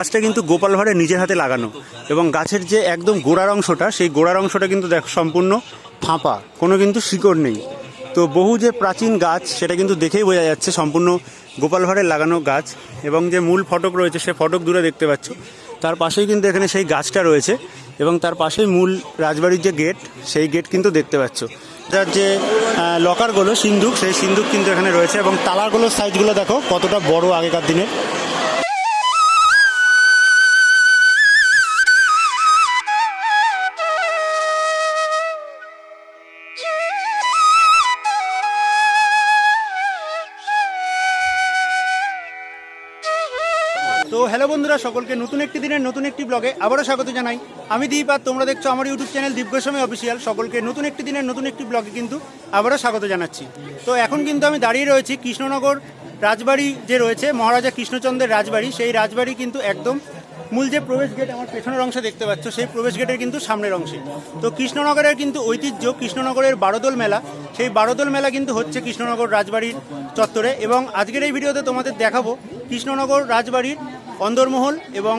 গাছটা কিন্তু গোপাল ভাঁড়ের নিজের হাতে লাগানো এবং গাছের যে একদম গোড়ার অংশটা, সেই গোড়ার অংশটা কিন্তু দেখ, সম্পূর্ণ ফাঁপা, কোনো কিন্তু শিকড় নেই। তো বহু যে প্রাচীন গাছ, সেটা কিন্তু দেখেই বোঝা যাচ্ছে সম্পূর্ণ গোপাল ভাঁড়ের লাগানো গাছ এবং যে মূল ফটক রয়েছে, সে ফটক দূরে দেখতে পাচ্ছ। তার পাশেই কিন্তু এখানে সেই গাছটা রয়েছে এবং তার পাশেই মূল রাজবাড়ির যে গেট, সেই গেট কিন্তু দেখতে পাচ্ছ। যার যে লকারগুলো, সিন্ধুক, সেই সিন্ধুক কিন্তু এখানে রয়েছে এবং তালাগুলোর সাইজগুলো দেখো, কতটা বড় আগেকার দিনের। তো হ্যালো বন্ধুরা, সকলকে নতুন একটি দিনের নতুন একটি ব্লগে আবারও স্বাগত জানাই। আমি দীপ আর তোমরা দেখছ আমার YouTube channel Deep Goswami official সকলকে নতুন একটি দিনের নতুন একটি ব্লগে কিন্তু আবারও স্বাগত জানাচ্ছি। তো এখন কিন্তু আমি দাঁড়িয়ে রয়েছি কৃষ্ণনগর রাজবাড়ি যে রয়েছে, মহারাজা কৃষ্ণচন্দ্রের রাজবাড়ি। সেই রাজবাড়ি কিন্তু একদম মূল যে প্রবেশ গেট আমার পেছনের অংশে দেখতে পাচ্ছ, সেই প্রবেশ গেটের কিন্তু সামনের অংশে। তো কৃষ্ণনগরের কিন্তু ঐতিহ্য কৃষ্ণনগরের বারোদল মেলা। সেই বারোদল মেলা কিন্তু হচ্ছে কৃষ্ণনগর রাজবাড়ির চত্বরে। এবং আজকের এই ভিডিওতে তোমাদের দেখাবো কৃষ্ণনগর রাজবাড়ির অন্দরমহল এবং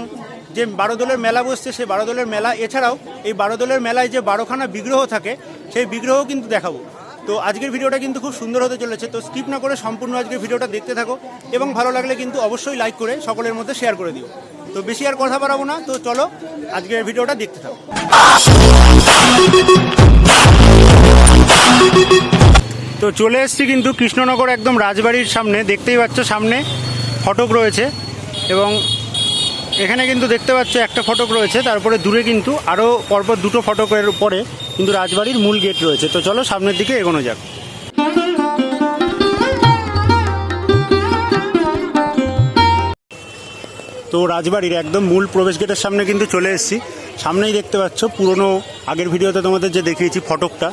যে বারোদলের মেলা বসছে, সেই বারোদলের মেলা, এছাড়াও এই বারোদলের মেলায় যে বারোখানা বিগ্রহ থাকে, সেই বিগ্রহ কিন্তু দেখাবো। তো আজকের ভিডিওটা কিন্তু খুব সুন্দর হতে চলেছে, তো স্কিপ না করে সম্পূর্ণ আজকের ভিডিওটা দেখতে থাকো এবং ভালো লাগলে কিন্তু অবশ্যই লাইক করে সকলের মধ্যে শেয়ার করে দিও। তো বেশি আর কথা বাড়াবো না, তো চলো আজকের ভিডিওটা দেখতে থাকো। তো চলে এসেছি কিন্তু কৃষ্ণনগর একদম রাজবাড়ির সামনে, দেখতেই পাচ্ছ সামনে ফটক রয়েছে। এবং এখানে কিন্তু দেখতে পাচ্ছ একটা ফটক রয়েছে, তারপরে দূরে কিন্তু আরও পরপর দুটো ফটকের পরে কিন্তু রাজবাড়ির মূল গেট রয়েছে। তো চলো সামনের দিকে এগোনো যাক। তো রাজবাড়ির একদম মূল প্রবেশ গেটের সামনে কিন্তু চলে এসেছি। সামনেই দেখতে পাচ্ছ পুরনো, আগের ভিডিওতে তোমাদের যে দেখিয়েছি ফটকটা,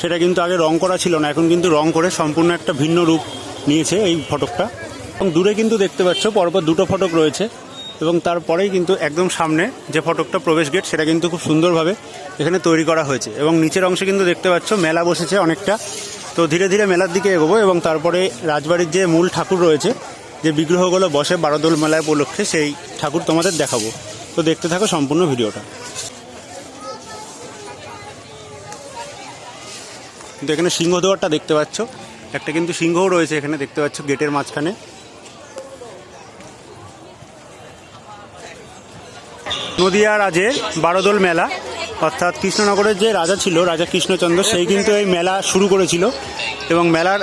সেটা কিন্তু আগে রং করা ছিল না, এখন কিন্তু রং করে সম্পূর্ণ একটা ভিন্ন রূপ নিয়েছে এই ফটকটা। এবং দূরে কিন্তু দেখতে পাচ্ছ পরপর দুটো ফটক রয়েছে এবং তারপরেই কিন্তু একদম সামনে যে ফটকটা প্রবেশ গেট সেটা কিন্তু খুব সুন্দরভাবে এখানে তৈরি করা হয়েছে এবং নিচের অংশে কিন্তু দেখতে পাচ্ছ মেলা বসেছে অনেকটা। তো ধীরে ধীরে মেলার দিকে এগোবো এবং তারপরে রাজবাড়ির যে মূল ঠাকুর রয়েছে, যে বিগ্রহগুলো বসে বারোদোল মেলায় উপলক্ষে সেই ঠাকুর তোমাদের দেখাবো। তো দেখতে থাকো সম্পূর্ণ ভিডিওটা। কিন্তু এখানে সিংহদুয়ারটা দেখতে পাচ্ছ। একটা কিন্তু সিংহও রয়েছে এখানে, দেখতে পাচ্ছ গেটের মাঝখানে। নদিয়া রাজের বারোদোল মেলা, অর্থাৎ কৃষ্ণনগরের যে রাজা ছিল, রাজা কৃষ্ণচন্দ্র, সেই কিন্তু এই মেলা শুরু করেছিল। এবং মেলার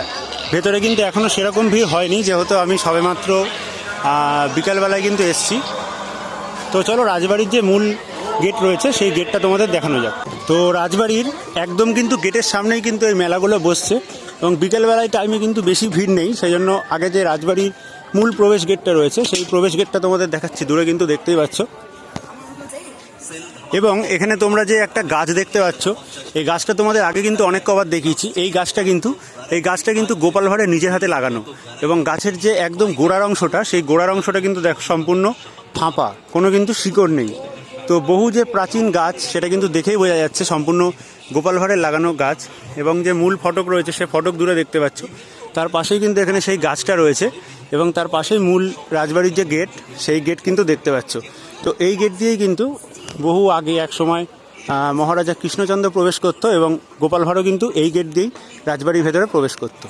ভেতরে কিন্তু এখনও সেরকম ভিড় হয়নি, যেহেতু আমি সবেমাত্র বিকালবেলায় কিন্তু এসছি। তো চলো, রাজবাড়ির যে মূল গেট রয়েছে, সেই গেটটা তোমাদের দেখানো যাক। তো রাজবাড়ির একদম কিন্তু গেটের সামনেই কিন্তু এই মেলাগুলো বসছে, এবং বিকেলবেলায় টাইমে কিন্তু বেশি ভিড় নেই সেই জন্য আগে যে রাজবাড়ির মূল প্রবেশ গেটটা রয়েছে, সেই প্রবেশ গেটটা তোমাদের দেখাচ্ছি, দূরে কিন্তু দেখতেই পাচ্ছ। এবং এখানে তোমরা যে একটা গাছ দেখতে পাচ্ছ, এই গাছটা তোমাদের আগে কিন্তু অনেক কবার দেখিয়েছি। এই গাছটা কিন্তু, এই গাছটা কিন্তু গোপাল ভাঁড়ের নিজের হাতে লাগানো এবং গাছের যে একদম গোড়ার অংশটা, সেই গোড়ার অংশটা কিন্তু দেখ সম্পূর্ণ ফাঁপা, কোনো কিন্তু শিকড় নেই। তো বহু যে প্রাচীন গাছ, সেটা কিন্তু দেখেই বোঝা যাচ্ছে সম্পূর্ণ গোপাল ভাঁড়ের লাগানো গাছ এবং যে মূল ফটক রয়েছে, সে ফটক দূরে দেখতে পাচ্ছ। তার পাশেই কিন্তু এখানে সেই গাছটা রয়েছে এবং তার পাশেই মূল রাজবাড়ির যে গেট, সেই গেট কিন্তু দেখতে পাচ্ছ। তো এই গেট দিয়েই কিন্তু বহু আগে এক সময় মহারাজা কৃষ্ণচন্দ্র প্রবেশ করত এবং গোপাল ভাঁড়ও কিন্তু এই গেট দিয়েই রাজবাড়ির ভেতরে প্রবেশ করতো।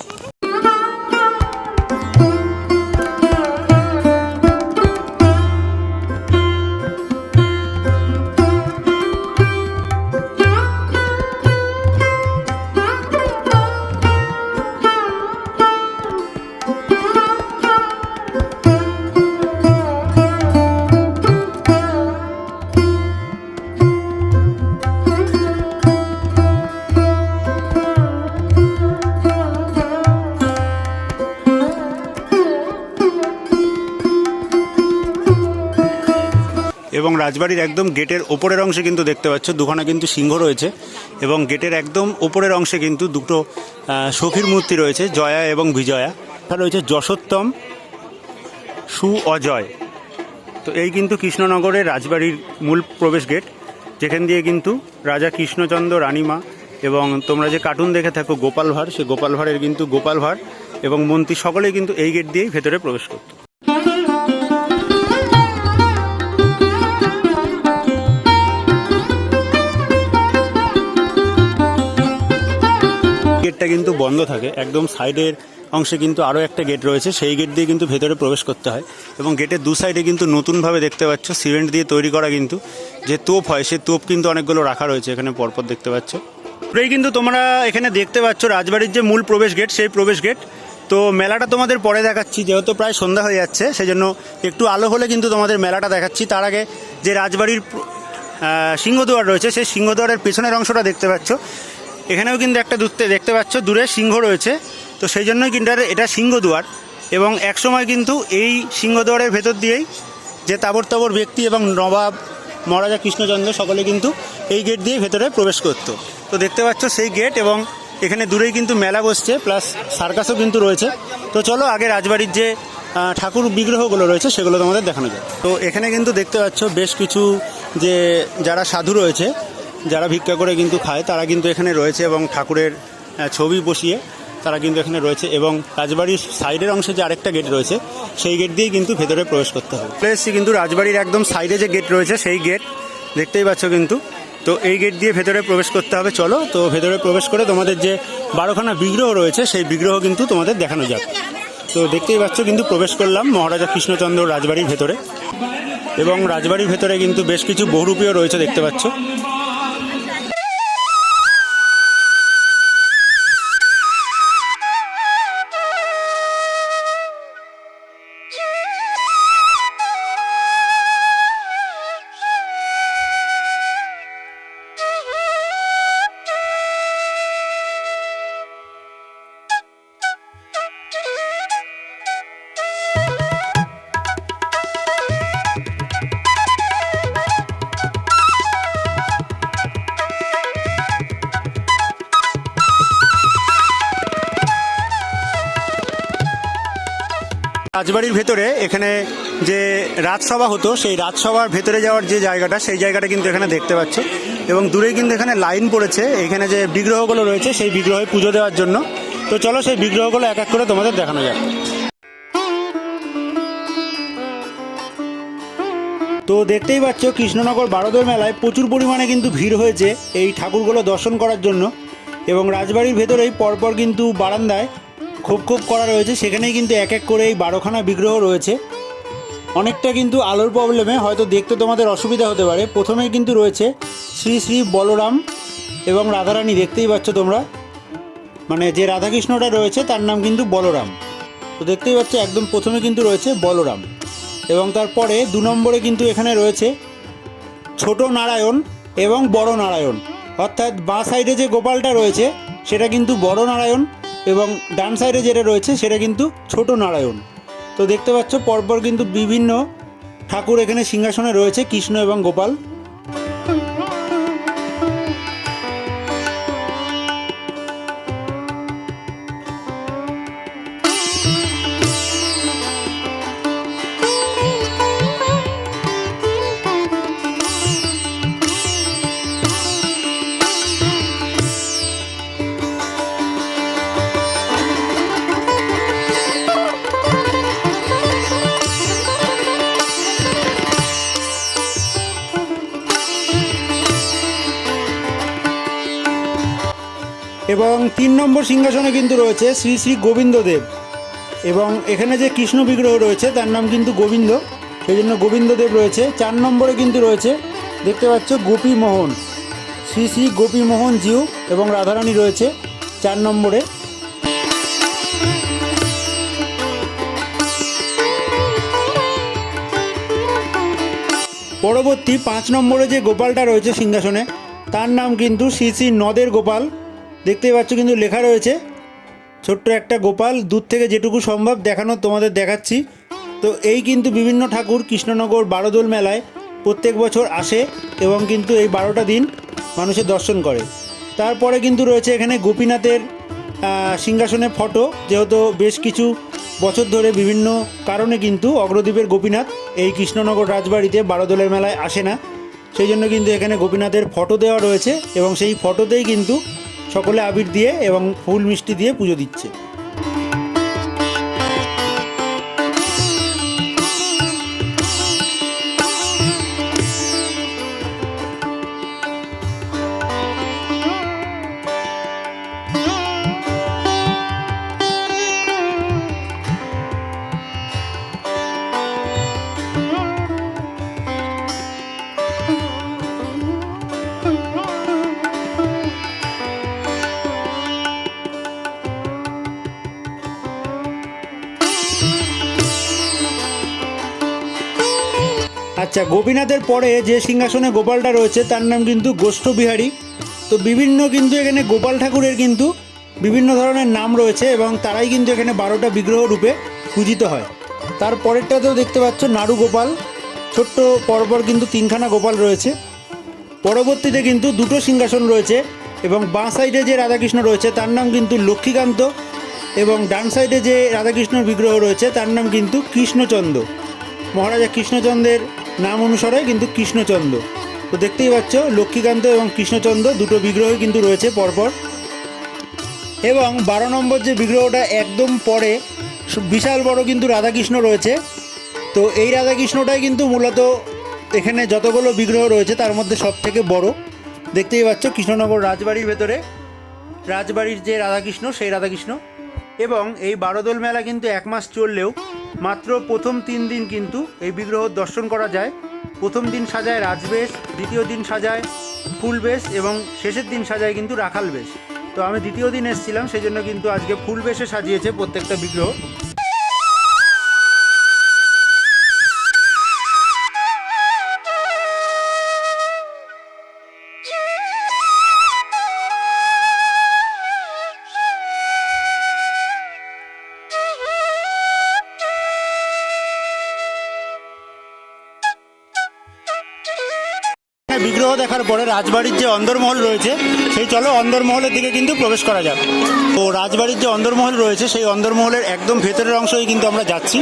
রাজবাড়ির একদম গেটের ওপরের অংশে কিন্তু দেখতে পাচ্ছ, দুখানা কিন্তু সিংহ রয়েছে এবং গেটের একদম ওপরের অংশে কিন্তু দুটো সখীর মূর্তি রয়েছে, জয়া এবং বিজয়া। রয়েছে যশোত্তম সু অজয়। তো এই কিন্তু কৃষ্ণনগরের রাজবাড়ির মূল প্রবেশ গেট, যেখান দিয়ে কিন্তু রাজা কৃষ্ণচন্দ্র রানীমা এবং তোমরা যে কার্টুন দেখে থাকো গোপাল ভাঁড়, সে গোপাল ভাঁড়ের কিন্তু গোপাল ভাঁড় এবং মন্ত্রী সকলেই কিন্তু এই গেট দিয়েই ভেতরে প্রবেশ করতো। গেটটা কিন্তু বন্ধ থাকে। একদম সাইডের অংশে কিন্তু আরও একটা গেট রয়েছে। সেই গেট দিয়ে কিন্তু ভেতরে প্রবেশ করতে হয় এবং গেটের দু সাইডে কিন্তু নতুনভাবে দেখতে পাচ্ছ, সিমেন্ট দিয়ে তৈরি করা কিন্তু যে তোপ হয়, সে তোপ কিন্তু অনেকগুলো রাখা রয়েছে এখানে পরপর দেখতে পাচ্ছ। পুরোই কিন্তু তোমরা এখানে দেখতে পাচ্ছ রাজবাড়ির যে মূল প্রবেশ গেট, সেই প্রবেশ গেট। তো মেলাটা তোমাদের পরে দেখাচ্ছি, যেহেতু প্রায় সন্ধ্যা হয়ে যাচ্ছে সেই জন্য একটু আলো হলে কিন্তু তোমাদের মেলাটা দেখাচ্ছি। তার আগে যে রাজবাড়ির সিংহদুয়ার রয়েছে, সেই সিংহদুয়ারের পেছনের অংশটা দেখতে পাচ্ছ। এখানেও কিন্তু একটা দূরতে দেখতে পাচ্ছ, দূরে সিংহ রয়েছে। তো সেই জন্যই কিন্তু এটা- সিংহদুয়ার এবং একসময় কিন্তু এই সিংহদুয়ারের ভেতর দিয়েই যে তাবর তাবর ব্যক্তি এবং নবাব মহারাজা কৃষ্ণচন্দ্র সকলে কিন্তু এই গেট দিয়ে ভেতরে প্রবেশ করতো। তো দেখতে পাচ্ছ সেই গেট এবং এখানে দূরেই কিন্তু মেলা বসছে প্লাস সার্কাসও কিন্তু রয়েছে। তো চলো আগে রাজবাড়ির যে ঠাকুর বিগ্রহগুলো রয়েছে সেগুলো তোমাদের দেখানো যায় তো এখানে কিন্তু দেখতে পাচ্ছ বেশ কিছু যে যারা সাধু রয়েছে যারা ভিক্ষা করে কিন্তু খায়, তারা কিন্তু এখানে রয়েছে এবং ঠাকুরের ছবি বসিয়ে তারা কিন্তু এখানে রয়েছে এবং রাজবাড়ির সাইডের অংশে যে আরেকটা গেট রয়েছে, সেই গেট দিয়েই কিন্তু ভেতরে প্রবেশ করতে হবে। এসেছি কিন্তু রাজবাড়ির একদম সাইডে যে গেট রয়েছে, সেই গেট দেখতেই পাচ্ছ কিন্তু। তো এই গেট দিয়ে ভেতরে প্রবেশ করতে হবে, চলো। তো ভেতরে প্রবেশ করে তোমাদের যে বারোখানা বিগ্রহ রয়েছে, সেই বিগ্রহ কিন্তু তোমাদের দেখানো যাক। তো দেখতেই পাচ্ছ কিন্তু প্রবেশ করলাম মহারাজা কৃষ্ণচন্দ্র রাজবাড়ির ভেতরে। এবং রাজবাড়ির ভেতরে কিন্তু বেশ কিছু বহুরূপীয় রয়েছে, দেখতে পাচ্ছ। রাজবাড়ির ভেতরে এখানে যে রাজসভা হতো, সেই রাজসভার ভেতরে যাওয়ার যে জায়গাটা, সেই জায়গাটা কিন্তু এখানে দেখতে পাচ্ছ। এবং দূরে কিন্তু এখানে লাইন পড়েছে। এখানে যে বিগ্রহগুলো রয়েছে, সেই বিগ্রহে পুজো দেওয়ার জন্য। তো চলো সেই বিগ্রহগুলো এক এক করে তোমাদের দেখানো যাক। তো দেখতেই পাচ্ছ, কৃষ্ণনগর বারোদর মেলায় প্রচুর পরিমাণে কিন্তু ভিড় হয়েছে এই ঠাকুরগুলো দর্শন করার জন্য। এবং রাজবাড়ির ভেতরেই পরপর কিন্তু বারান্দায় খোপ খোপ করা রয়েছে। সেখানেই কিন্তু এক এক করে এই বারোখানা বিগ্রহ রয়েছে। অনেকটা কিন্তু আলোর প্রবলেমে হয়তো দেখতে তোমাদের অসুবিধা হতে পারে। প্রথমেই কিন্তু রয়েছে শ্রী শ্রী বলরাম এবং রাধারানী, দেখতেই পাচ্ছ তোমরা। মানে যে রাধাকৃষ্ণটা রয়েছে, তার নাম কিন্তু বলরাম। তো দেখতেই পাচ্ছ, একদম প্রথমে কিন্তু রয়েছে বলরাম। এবং তারপরে দু নম্বরে কিন্তু এখানে রয়েছে ছোট নারায়ণ এবং বড় নারায়ণ। অর্থাৎ বাঁ সাইডে যে গোপালটা রয়েছে, সেটা কিন্তু বড় নারায়ণ এবং ডান সাইডে যেটা রয়েছে সেটা কিন্তু ছোট নারায়ণ। তো দেখতে পাচ্ছ পরপর কিন্তু বিভিন্ন ঠাকুর এখানে সিংহাসনে রয়েছে, কৃষ্ণ এবং গোপাল। এবং তিন নম্বর সিংহাসনে কিন্তু রয়েছে শ্রী শ্রী গোবিন্দদেব এবং এখানে যে কৃষ্ণ বিগ্রহ রয়েছে, তার নাম কিন্তু গোবিন্দ। সেই জন্য গোবিন্দদেব রয়েছে। চার নম্বরে কিন্তু রয়েছে, দেখতে পাচ্ছ, গোপী মোহন। শ্রী শ্রী গোপী মোহন জিউ এবং রাধারানী রয়েছে চার নম্বরে। পরবর্তী পাঁচ নম্বরে যে গোপালটা রয়েছে সিংহাসনে, তার নাম কিন্তু শ্রী শ্রী নদের গোপাল। দেখতেই পাচ্ছ কিন্তু লেখা রয়েছে। ছোট্ট একটা গোপাল, দূর থেকে যেটুকু সম্ভব দেখানো তোমাদের দেখাচ্ছি। তো এই কিন্তু বিভিন্ন ঠাকুর কৃষ্ণনগর বারোদোল মেলায় প্রত্যেক বছর আসে এবং কিন্তু এই বারোটা দিন মানুষের দর্শন করে। তারপরে কিন্তু রয়েছে এখানে গোপীনাথের সিংহাসনে ফটো, যেহেতু বেশ কিছু বছর ধরে বিভিন্ন কারণে কিন্তু অগ্রদ্বীপের গোপীনাথ এই কৃষ্ণনগর রাজবাড়িতে বারোদোলের মেলায় আসে না। সেই জন্য কিন্তু এখানে গোপীনাথের ফটো দেওয়া রয়েছে এবং সেই ফটোতেই কিন্তু সকলে আবির দিয়ে এবং ফুল মিষ্টি দিয়ে পুজো দিচ্ছে। আচ্ছা গোপীনাথের পরে যে সিংহাসনে গোপালটা রয়েছে, তার নাম কিন্তু গোষ্ঠ বিহারী। তো বিভিন্ন কিন্তু এখানে গোপাল ঠাকুরের কিন্তু বিভিন্ন ধরনের নাম রয়েছে এবং তারাই কিন্তু এখানে বারোটা বিগ্রহ রূপে পূজিত হয়। তার পরেরটাতেও দেখতে পাচ্ছ নাড়ু গোপাল। ছোট্ট পরপর কিন্তু তিনখানা গোপাল রয়েছে। পরবর্তীতে কিন্তু দুটো সিংহাসন রয়েছে এবং বাঁ সাইডে যে রাধাকৃষ্ণ রয়েছে, তার নাম কিন্তু লক্ষ্মীকান্ত এবং ডান সাইডে যে রাধাকৃষ্ণর বিগ্রহ রয়েছে, তার নাম কিন্তু কৃষ্ণচন্দ্র। মহারাজা কৃষ্ণচন্দ্রের নাম অনুসারে কিন্তু কৃষ্ণচন্দ্র। তো দেখতেই পাচ্ছ, লক্ষ্মীকান্ত এবং কৃষ্ণচন্দ্র দুটো বিগ্রহই কিন্তু রয়েছে পরপর। এবং বারো নম্বর যে বিগ্রহটা একদম পরে, বিশাল বড় কিন্তু রাধাকৃষ্ণ রয়েছে। তো এই রাধাকৃষ্ণটাই কিন্তু মূলত এখানে যতগুলো বিগ্রহ রয়েছে, তার মধ্যে সব থেকে বড়। দেখতেই পাচ্ছ, কৃষ্ণনগর রাজবাড়ির ভেতরে, রাজবাড়ির যে রাধাকৃষ্ণ, সেই রাধাকৃষ্ণ। এবং এই বারোদোল মেলা কিন্তু এক মাস চললেও মাত্র প্রথম তিন দিন কিন্তু এই বিগ্রহ দর্শন করা যায়। প্রথম দিন সাজায় রাজবেশ, দ্বিতীয় দিন সাজায় ফুল বেশ এবং শেষের দিন সাজায় কিন্তু রাখাল বেশ তো আমি দ্বিতীয় দিন এসেছিলাম সেই জন্য কিন্তু আজকে ফুল বেশে সাজিয়েছে প্রত্যেকটা বিগ্রহ। দেখার পরে রাজবাড়ির যে অন্দরমহল রয়েছে, সেই চলো অন্দরমহলের দিকে কিন্তু প্রবেশ করা যাক। তো রাজবাড়ির যে অন্দরমহল রয়েছে, সেই অন্দরমহলের একদম ভেতরের অংশই কিন্তু আমরা যাচ্ছি।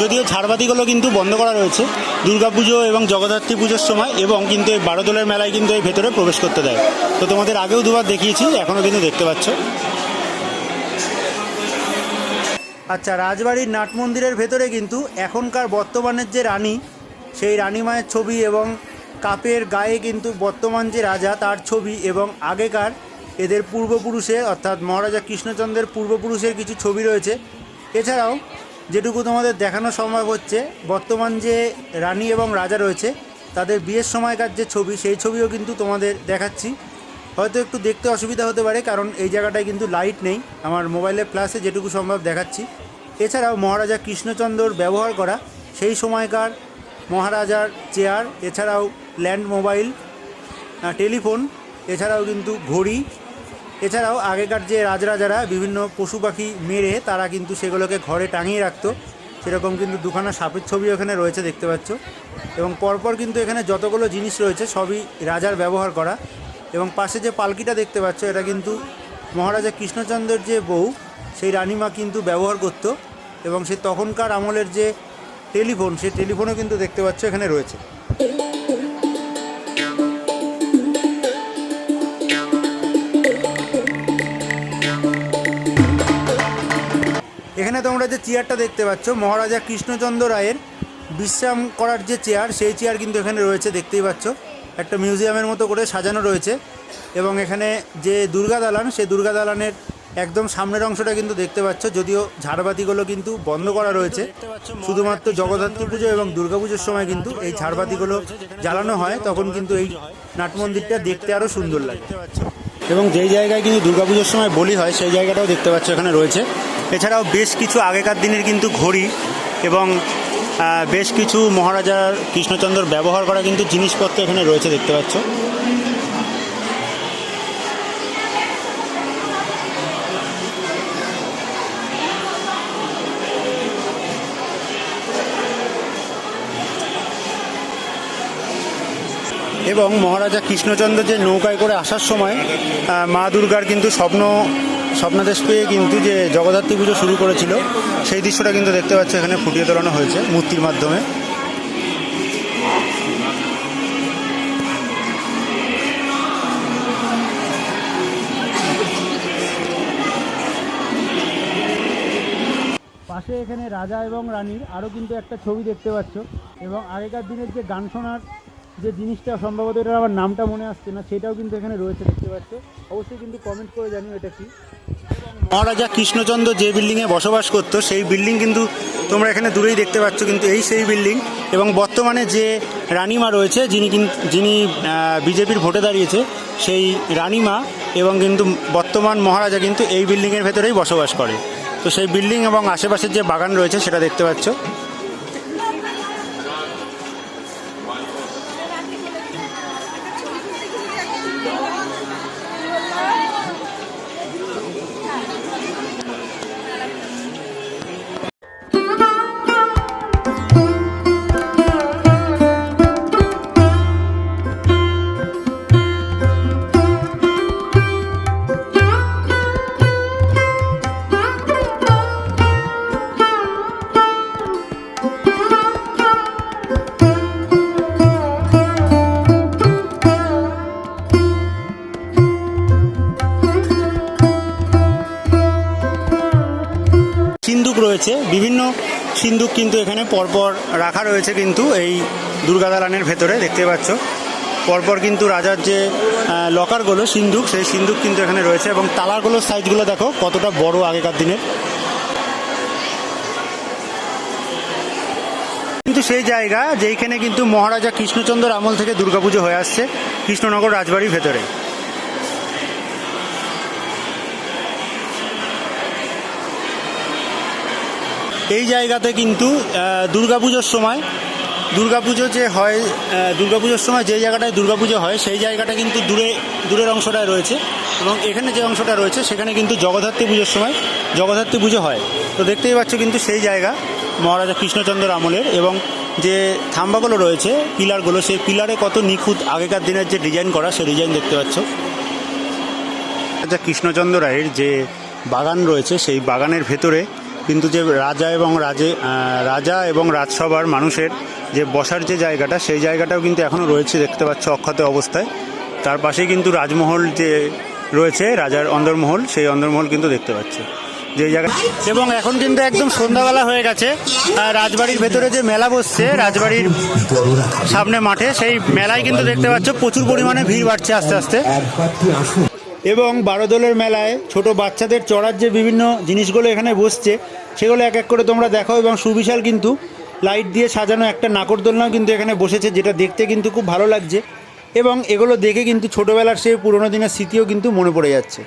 যদিও ঝাড়বাতিগুলো কিন্তু বন্ধ করা রয়েছে, দুর্গাপুজো এবং জগদ্ধাত্রী পুজোর সময় এবং কিন্তু এই বারোদোলের মেলায় কিন্তু এই ভেতরে প্রবেশ করতে দেয়। তো তোমাদের আগেও দুবার দেখিয়েছি, এখনও কিন্তু দেখতে পাচ্ছ। আচ্ছা রাজবাড়ির নাট মন্দিরের ভেতরে কিন্তু এখনকার বর্তমানের যে রানী, সেই রানী মায়ের ছবি এবং কাপের গায়ে কিন্তু বর্তমান যে রাজা তার ছবি এবং আগেকার এদের পূর্বপুরুষের অর্থাৎ মহারাজা কৃষ্ণচন্দ্রের পূর্বপুরুষের কিছু ছবি রয়েছে। এছাড়াও যেটুকু তোমাদের দেখানো সম্ভব হচ্ছে, বর্তমান যে রানী এবং রাজা রয়েছে, তাদের বিয়ের সময়কার যে ছবি, সেই ছবিও কিন্তু তোমাদের দেখাচ্ছি। হয়তো একটু দেখতে অসুবিধা হতে পারে, কারণ এই জায়গাটায় কিন্তু লাইট নেই। আমার মোবাইলের প্লাসে যেটুকু সম্ভব দেখাচ্ছি। এছাড়াও মহারাজা কৃষ্ণচন্দ্রর ব্যবহার করা, সেই সময়কার মহারাজার চেয়ার, এছাড়াও ল্যান্ড মোবাইল টেলিফোন, এছাড়াও কিন্তু ঘড়ি, এছাড়াও আগেকার যে রাজরাজারা, বিভিন্ন পশু পাখি মেরে তারা কিন্তু সেগুলোকে ঘরে টাঙিয়ে রাখতো। সেরকম কিন্তু দুখানা সাপের ছবি এখানে রয়েছে, দেখতে পাচ্ছ। এবং পরপর কিন্তু এখানে যতগুলো জিনিস রয়েছে, সবই রাজার ব্যবহার করা। এবং পাশে যে পালকিটা দেখতে পাচ্ছ, এটা কিন্তু মহারাজা কৃষ্ণচন্দ্রের যে বউ, সেই রানীমা কিন্তু ব্যবহার করত। এবং সে তখনকার আমলের যে টেলিফোন, সেই টেলিফোনও কিন্তু দেখতে পাচ্ছ এখানে রয়েছে। এখানে তোমরা যে চেয়ারটা দেখতে পাচ্ছ, মহারাজা কৃষ্ণচন্দ্র রায়ের বিশ্রাম করার যে চেয়ার, সেই চেয়ার কিন্তু এখানে রয়েছে, দেখতেই পাচ্ছ। একটা মিউজিয়ামের মতো করে সাজানো রয়েছে এবং এখানে যে দুর্গা দালান সেই দুর্গা দালানের একদম সামনের অংশটা কিন্তু দেখতে পাচ্ছ যদিও ঝাড়বাতিগুলো কিন্তু বন্ধ করা রয়েছে। শুধুমাত্র জগদ্ধাত্রী পুজো এবং দুর্গাপুজোর সময় কিন্তু এই ঝাড়বাতিগুলো জ্বালানো হয় তখন কিন্তু এই নাট মন্দিরটা দেখতে আরও সুন্দর লাগে। এবং যেই জায়গায় কিন্তু দুর্গাপুজোর সময় বলি হয় সেই জায়গাটাও দেখতে পাচ্ছ এখানে রয়েছে। এছাড়াও বেশ কিছু আগেকার দিনের কিন্তু ঘড়ি এবং বেশ কিছু মহারাজা কৃষ্ণচন্দ্র ব্যবহার করা কিন্তু জিনিসপত্র এখানে রয়েছে দেখতে পাচ্ছ। এবং মহারাজা কৃষ্ণচন্দ্র যে নৌকায় করে আসার সময় মা দুর্গার কিন্তু স্বপ্ন, স্বপ্নাদেশ পেয়ে কিন্তু যে জগদ্ধাত্রী পুজো শুরু করেছিল, সেই দৃশ্যটা কিন্তু দেখতে পাচ্ছ, এখানে ফুটিয়ে তোলানো হয়েছে মূর্তির মাধ্যমে। পাশে এখানে রাজা এবং রানীর আরও কিন্তু একটা ছবি দেখতে পাচ্ছ, এবং আগেকার দিনের যে গান শোনার যে জিনিসটা সম্ভবত এটার আমার নামটা মনে আসছে না, সেটাও কিন্তু এখানে রয়েছে, দেখতে পাচ্ছ। অবশ্যই কিন্তু কমেন্ট করে জানিও এটা কি। মহারাজা কৃষ্ণচন্দ্র যে বিল্ডিংয়ে বসবাস করতো, সেই বিল্ডিং কিন্তু তোমরা এখানে দূরেই দেখতে পাচ্ছ, কিন্তু এই সেই বিল্ডিং এবং বর্তমানে যে রানীমা রয়েছে, যিনি কিন- যিনি বিজেপির ভোটে দাঁড়িয়েছে, সেই রানীমা এবং কিন্তু বর্তমান মহারাজা কিন্তু এই বিল্ডিংয়ের ভেতরেই বসবাস করে। তো সেই বিল্ডিং এবং আশেপাশের যে বাগান রয়েছে, সেটা দেখতে পাচ্ছ। পরপর রাখা রয়েছে কিন্তু এই দুর্গা দালানের ভেতরে, দেখতে পাচ্ছ। পরপর কিন্তু রাজার যে লকারগুলো, সিন্ধুক, সেই সিন্ধুক কিন্তু এখানে রয়েছে এবং তালাগুলোর সাইজগুলো দেখো, কতটা বড় আগেকার দিনের। কিন্তু সেই জায়গা যেইখানে কিন্তু মহারাজা কৃষ্ণচন্দ্র আমল থেকে দুর্গাপুজো হয়ে আসছে, কৃষ্ণনগর রাজবাড়ির ভেতরে। এই জায়গাতে কিন্তু দুর্গাপুজোর সময়, দুর্গাপুজো যে হয় দুর্গাপুজোর সময় যে জায়গাটায় দুর্গাপুজো হয়, সেই জায়গাটা কিন্তু দূরে, দূরের অংশটায় রয়েছে। এবং এখানে যে অংশটা রয়েছে, সেখানে কিন্তু জগদ্ধাত্রী পুজোর সময় জগদ্ধাত্রী পুজো হয়। তো দেখতেই পাচ্ছ কিন্তু সেই জায়গা, মহারাজা কৃষ্ণচন্দ্র আমলের এবং যে থাম্বাগুলো রয়েছে, পিলারগুলো, সেই পিলারে কত নিখুঁত আগেকার দিনের যে ডিজাইন করা, সেই ডিজাইন দেখতে পাচ্ছ। রাজা কৃষ্ণচন্দ্র রায়ের যে বাগান রয়েছে, সেই বাগানের ভেতরে কিন্তু যে রাজা এবং রাজে রাজা এবং রাজসভার মানুষের যে বসার যে জায়গাটা, সেই জায়গাটাও কিন্তু এখনও রয়েছে, দেখতে পাচ্ছ অক্ষত অবস্থায়। তার পাশেই কিন্তু রাজমহল যে রয়েছে, রাজার অন্দরমহল, সেই অন্দরমহল কিন্তু দেখতে পাচ্ছ। যে জায়গা এবং এখন কিন্তু একদম সন্ধ্যাবেলা হয়ে গেছে। রাজবাড়ির ভেতরে যে মেলা বসছে, রাজবাড়ির সামনে মাঠে, সেই মেলায় কিন্তু দেখতে পাচ্ছ প্রচুর পরিমাণে ভিড় বাড়ছে আস্তে আস্তে। এবং বারোদলের মেলায় ছোট বাচ্চাদের চড়ার যে বিভিন্ন জিনিসগুলো এখানে বসছে, সেগুলো এক এক করে তোমরা দেখো এবং সুবিশাল কিন্তু লাইট দিয়ে সাজানো একটা নাকরদোলনাও কিন্তু এখানে বসেছে, যেটা দেখতে কিন্তু খুব ভালো লাগছে। এবং এগুলো দেখে কিন্তু ছোটোবেলার সেই পুরোনো দিনের স্মৃতিও কিন্তু মনে পড়ে যাচ্ছে।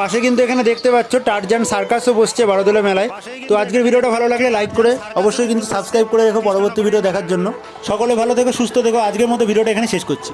পাশে কিন্তু এখানে দেখতে পাচ্ছ টারজান সার্কাসও বসছে বারোদোলা মেলায়। তো আজকের ভিডিওটা ভালো লাগলে লাইক করে, অবশ্যই কিন্তু সাবস্ক্রাইব করে রেখো পরবর্তী ভিডিও দেখার জন্য। সকলে ভালো থেকো, সুস্থ থেকো। আজকের মতো ভিডিওটা এখানে শেষ করছি।